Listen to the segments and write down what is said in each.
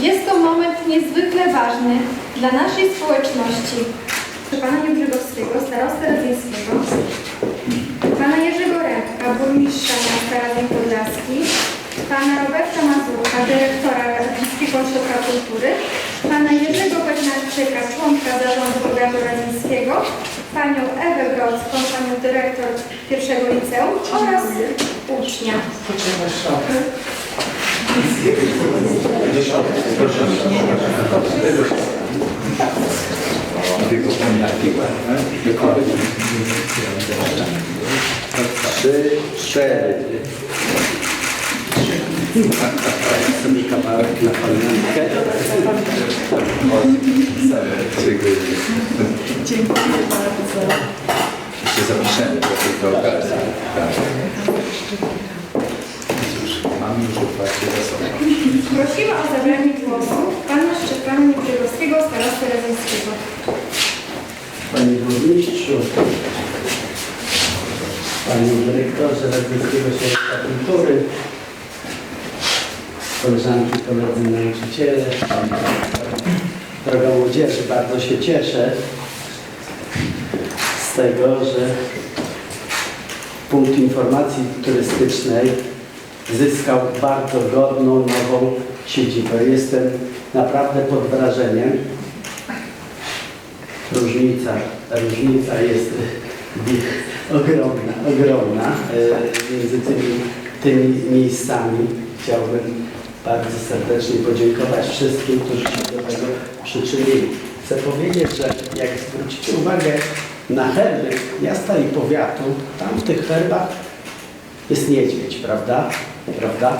Jest to moment niezwykle ważny dla naszej społeczności. Pana Niebrzegowskiego, starosty radzyńskiego, pana Jerzego Rębka, burmistrza miasta Radzeń Podlaski, pana Roberta Mazurka, dyrektora Radzieckiego Ośrodka Kultury, pana Jerzego Bednarczyka, członka zarządu powiatu radzyńskiego, panią Ewę Grodzką, panią dyrektor pierwszego liceum oraz ucznia. Trzy, cztery. sobie kawałek na pamiątkę. Dziękuję. Dziękuję bardzo. Jeszcze zapiszemy do tej okazji. Tak. Cóż, Mam już otwarcie za sobą. Prosiła o zabranie głosu pana Szczepana Niebrzegowskiego, starosty radzyńskiego. Panie Burmistrzu, Panie Dyrektorze Radzieckiego Ośrodka Kultury, koleżanki, koledzy nauczyciele, droga młodzieży, bardzo się cieszę z tego, że punkt informacji turystycznej zyskał bardzo godną, nową siedzibę. Jestem naprawdę pod wrażeniem. Różnica, różnica jest ogromna, ogromna e, między tymi, tymi miejscami. Chciałbym bardzo serdecznie podziękować wszystkim, którzy się do tego przyczynili. Chcę powiedzieć, że jak zwrócicie uwagę na herby miasta i powiatu, tam w tych herbach jest niedźwiedź, prawda? Prawda?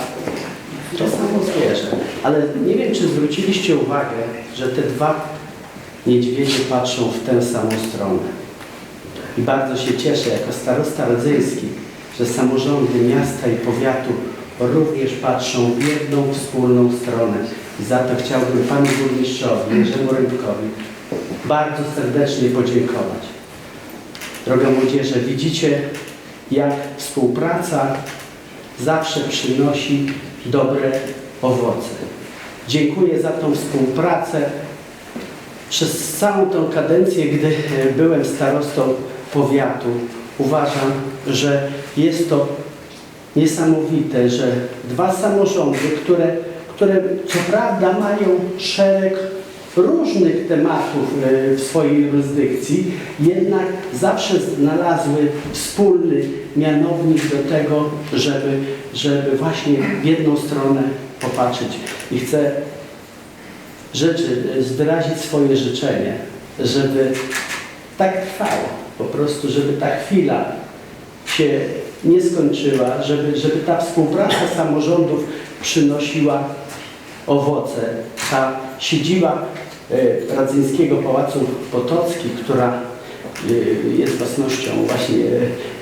To samo zwierzę. Ale nie wiem, czy zwróciliście uwagę, że te dwa niedźwiedzie patrzą w tę samą stronę. I bardzo się cieszę jako starosta radzyński, że samorządy miasta i powiatu również patrzą w jedną wspólną stronę. I za to chciałbym panu burmistrzowi, Jerzemu Rybkowi bardzo serdecznie podziękować. Droga młodzieże, widzicie, jak współpraca zawsze przynosi dobre owoce. Dziękuję za tą współpracę. Przez całą tą kadencję, gdy e, byłem starostą powiatu, uważam, że jest to niesamowite, że dwa samorządy, które, które co prawda mają szereg różnych tematów e, w swojej jurysdykcji, jednak zawsze znalazły wspólny mianownik do tego, żeby, żeby właśnie w jedną stronę popatrzeć. I chcę rzeczy, wyrazić swoje życzenie, żeby tak trwało, po prostu, żeby ta chwila się nie skończyła, żeby, żeby ta współpraca samorządów przynosiła owoce. Ta siedziba e, Radzyńskiego Pałacu Potocki, która e, jest własnością właśnie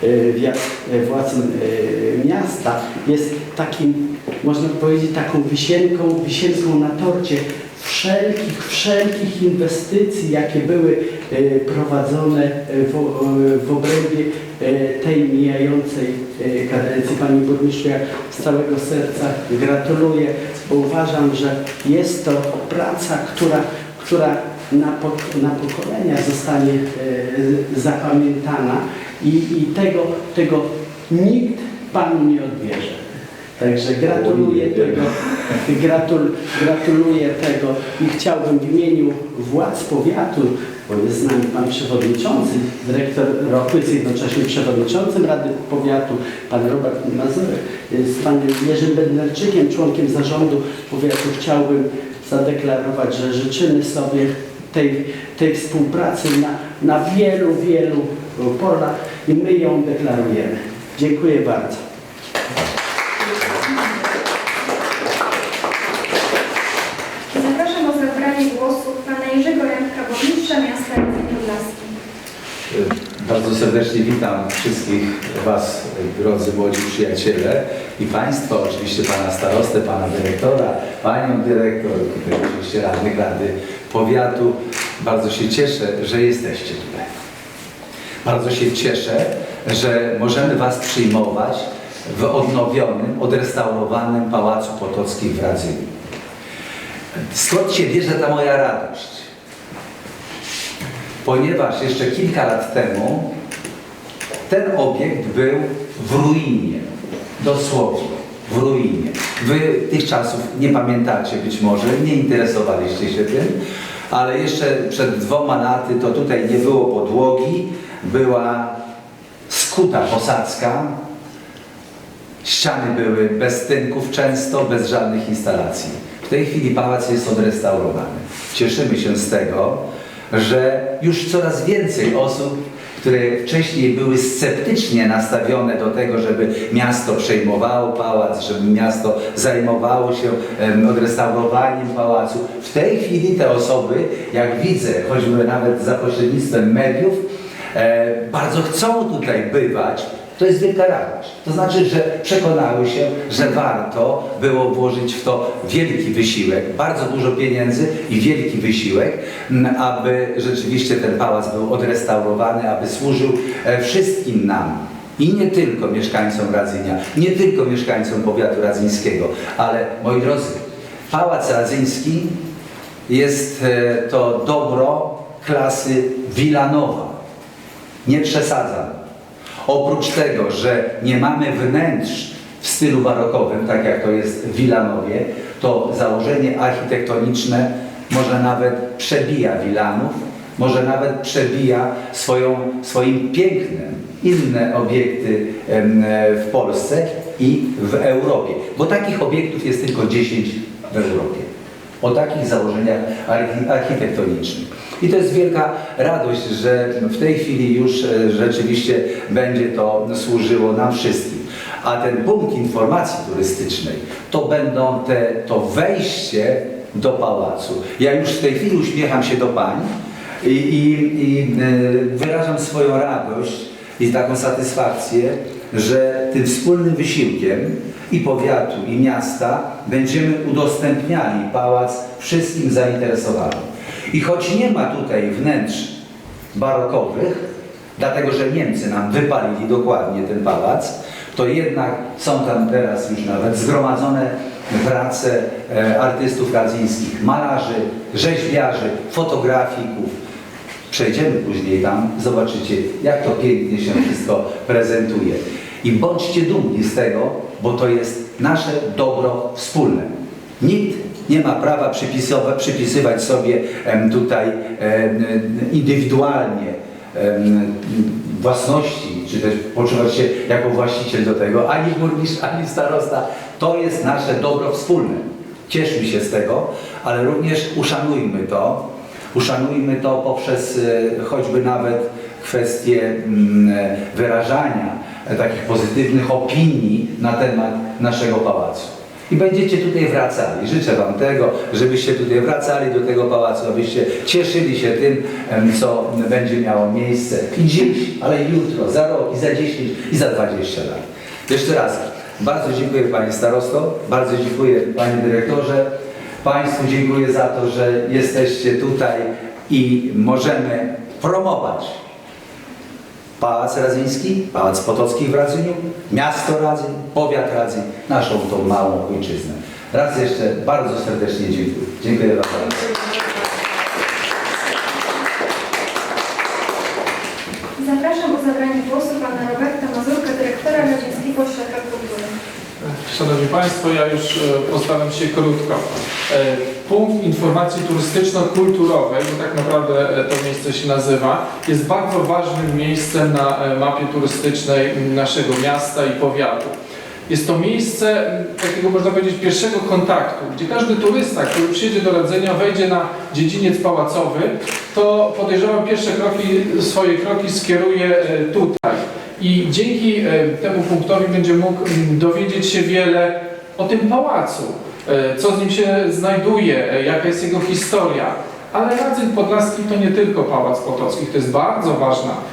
e, e, władz e, miasta, jest takim, można powiedzieć, taką wisienką, wisienką na torcie wszelkich, wszelkich inwestycji, jakie były e, prowadzone e, w, e, w obrębie e, tej mijającej e, kadencji. Pani Burmistrzu, ja z całego serca gratuluję, bo uważam, że jest to praca, która, która na, na pokolenia zostanie e, zapamiętana i, i tego, tego nikt Panu nie odbierze. Także gratuluję tego, gratul, gratuluję tego i chciałbym w imieniu władz powiatu, bo jest z nami Pan Przewodniczący, Dyrektor roku, jest jednocześnie Przewodniczącym Rady Powiatu, Pan Robert Mazurek, z Panem Jerzym Bednarczykiem, członkiem zarządu powiatu, chciałbym zadeklarować, że życzymy sobie tej, tej współpracy na, na wielu, wielu polach i my ją deklarujemy. Dziękuję bardzo. Zapraszam o zabranie głosu pana Jerzego Rębka, burmistrza miasta Radzeń Podlaski. Bardzo serdecznie witam wszystkich Was, drodzy młodzi przyjaciele i Państwa, oczywiście Pana starostę, Pana dyrektora, Panią dyrektor, oczywiście radnych Rady Powiatu. Bardzo się cieszę, że jesteście tutaj. Bardzo się cieszę, że możemy Was przyjmować w odnowionym, odrestaurowanym Pałacu Potockich w Radzyniu. Skąd się bierze ta moja radość? Ponieważ jeszcze kilka lat temu ten obiekt był w ruinie, dosłownie w ruinie. Wy tych czasów nie pamiętacie być może, nie interesowaliście się tym, ale jeszcze przed dwoma laty to tutaj nie było podłogi, była skuta posadzka, ściany były bez tynków często, bez żadnych instalacji. W tej chwili pałac jest odrestaurowany. Cieszymy się z tego, że już coraz więcej osób, które wcześniej były sceptycznie nastawione do tego, żeby miasto przejmowało pałac, żeby miasto zajmowało się em, odrestaurowaniem pałacu. W tej chwili te osoby, jak widzę, choćby nawet za pośrednictwem mediów, e, bardzo chcą tutaj bywać, to jest wielka radość. To znaczy, że przekonały się, że warto było włożyć w to wielki wysiłek, bardzo dużo pieniędzy i wielki wysiłek, aby rzeczywiście ten pałac był odrestaurowany, aby służył e, wszystkim nam. I nie tylko mieszkańcom Radzynia, nie tylko mieszkańcom powiatu radzyńskiego, ale moi drodzy, Pałac Radzyński jest e, to dobro klasy Wilanowa. Nie przesadzam. Oprócz tego, że nie mamy wnętrz w stylu barokowym, tak jak to jest w Wilanowie, to założenie architektoniczne może nawet przebija Wilanów, może nawet przebija swoją, swoim pięknem inne obiekty e, w Polsce i w Europie. Bo takich obiektów jest tylko 10 w Europie o takich założeniach archi- architektonicznych. I to jest wielka radość, że w tej chwili już e, rzeczywiście będzie to służyło nam wszystkim. A ten punkt informacji turystycznej to będą te, to wejście do pałacu. Ja już w tej chwili uśmiecham się do pań i, i, i e, wyrażam swoją radość i taką satysfakcję, że tym wspólnym wysiłkiem i powiatu, i miasta będziemy udostępniali pałac wszystkim zainteresowanym. I choć nie ma tutaj wnętrz barokowych, dlatego że Niemcy nam wypalili dokładnie ten pałac, to jednak są tam teraz już nawet zgromadzone prace e, artystów radzyńskich, malarzy, rzeźbiarzy, fotografików, Przejdziemy później tam, zobaczycie, jak to pięknie się wszystko prezentuje. I bądźcie dumni z tego, bo to jest nasze dobro wspólne. Nikt nie ma prawa przypisywać sobie tutaj indywidualnie własności, czy też poczuwać się jako właściciel do tego, ani burmistrz, ani starosta. To jest nasze dobro wspólne. Cieszmy się z tego, ale również uszanujmy to, Uszanujmy to poprzez e, choćby nawet kwestię mm, wyrażania takich pozytywnych opinii na temat naszego pałacu. I będziecie tutaj wracali. Życzę Wam tego, żebyście tutaj wracali do tego pałacu, abyście cieszyli się tym, co będzie miało miejsce i dziś, ale i jutro, za rok, i za 10, i za 20 lat. Jeszcze raz, bardzo dziękuję Panie Starosto, bardzo dziękuję Panie Dyrektorze. Państwu dziękuję za to, że jesteście tutaj i możemy promować Pałac Radzyński, Pałac Potocki w Radzyniu, miasto Radzyń, powiat Radzyń, naszą tą małą ojczyznę. Raz jeszcze bardzo serdecznie dziękuję. Dziękuję bardzo. Zapraszam o zabranie głosu pana Roberta Mazurka, dyrektora Radzieckiego Ośrodka Kultury. Szanowni Państwo, ja już e, postaram się krótko. E, Punkt informacji turystyczno-kulturowej, bo tak naprawdę e, to miejsce się nazywa, jest bardzo ważnym miejscem na mapie turystycznej naszego miasta i powiatu. Jest to miejsce takiego, można powiedzieć, pierwszego kontaktu, gdzie każdy turysta, który przyjedzie do Radzenia, wejdzie na dziedziniec pałacowy, to podejrzewam pierwsze kroki, swoje kroki skieruje tutaj. I dzięki e, temu punktowi będzie mógł mm, dowiedzieć się wiele o tym pałacu, e, co z nim się znajduje, e, jaka jest jego historia. ale Radzeń Podlaski to nie tylko Pałac Potockich, to jest bardzo ważna, wa,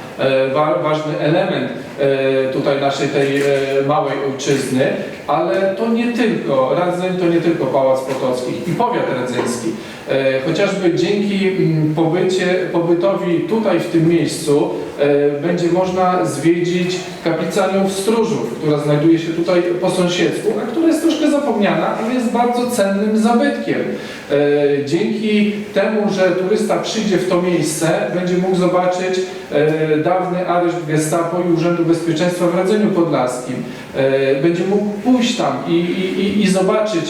ważny element e, tutaj naszej tej e, małej ojczyzny, ale to nie tylko Radzeń, to nie tylko Pałac Potockich i powiat radzyński. E, Chociażby dzięki mm, pobycie, pobytowi tutaj w tym miejscu e, będzie można zwiedzić kaplicę Aniołów Stróżów, która znajduje się tutaj po sąsiedztwu, a która jest zapomniana, ale jest bardzo cennym zabytkiem. E, Dzięki temu, że turysta przyjdzie w to miejsce, będzie mógł zobaczyć e, dawny areszt Gestapo i Urzędu Bezpieczeństwa w Radzeniu Podlaskim. E, Będzie mógł pójść tam i, i, i- zobaczyć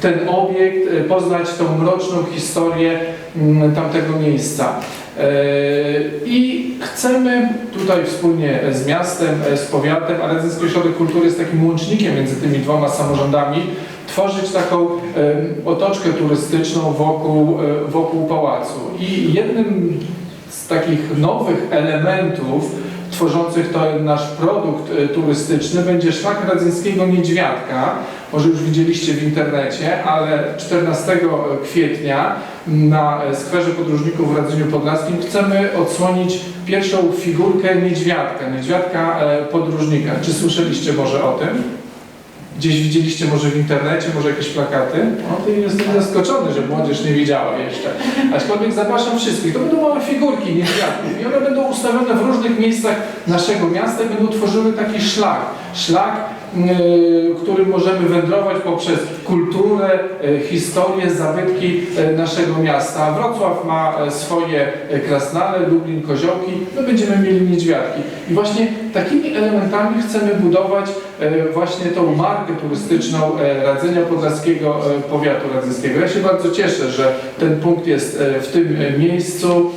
ten obiekt, poznać tą mroczną historię mm, tamtego miejsca. E, I chcemy tutaj wspólnie z miastem, e, z powiatem, a Radzyński Ośrodek Kultury jest takim łącznikiem między tymi dwoma samorządami, tworzyć taką em, otoczkę turystyczną wokół, e, wokół pałacu. I jednym z takich nowych elementów tworzących ten nasz produkt e, turystyczny będzie szlak radzyńskiego niedźwiadka. Może już widzieliście w internecie, ale 14 kwietnia na skwerze podróżników w Radzyniu Podlaskim chcemy odsłonić pierwszą figurkę niedźwiadka, niedźwiadka e, podróżnika. Czy słyszeliście może o tym? Gdzieś widzieliście może w internecie, może jakieś plakaty? No to jestem zaskoczony, że młodzież nie widziała jeszcze. Aczkolwiek zapraszam wszystkich. To będą małe figurki niedźwiadków i one będą ustawione w różnych miejscach naszego miasta i będą tworzyły taki szlak. Szlak, którym możemy wędrować poprzez kulturę, yy, historię, zabytki yy, naszego miasta. Wrocław ma swoje krasnale, Lublin, koziołki. My będziemy mieli niedźwiadki. I właśnie takimi elementami chcemy budować e, właśnie tą markę turystyczną e, Radzenia Podlaskiego, e, powiatu radzyńskiego. Ja się bardzo cieszę, że ten punkt jest e, w tym e, miejscu.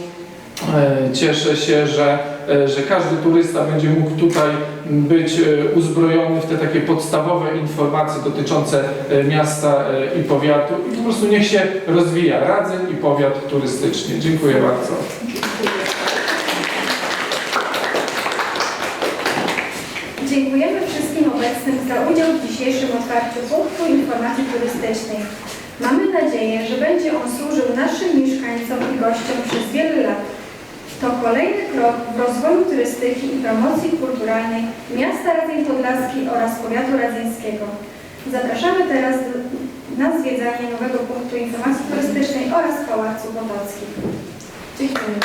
E, Cieszę się, że, e, że każdy turysta będzie mógł tutaj być e, uzbrojony w te takie podstawowe informacje dotyczące e, miasta e, i powiatu i po prostu niech się rozwija Radzeń i powiat turystycznie. Dziękuję bardzo. Dziękujemy wszystkim obecnym za udział w dzisiejszym otwarciu punktu informacji turystycznej. Mamy nadzieję, że będzie on służył naszym mieszkańcom i gościom przez wiele lat. To kolejny krok w rozwoju turystyki i promocji kulturalnej miasta Radzeń Podlaski oraz powiatu radzieńskiego. Zapraszamy teraz na zwiedzanie nowego punktu informacji turystycznej oraz Pałacu Potockich. Dziękuję.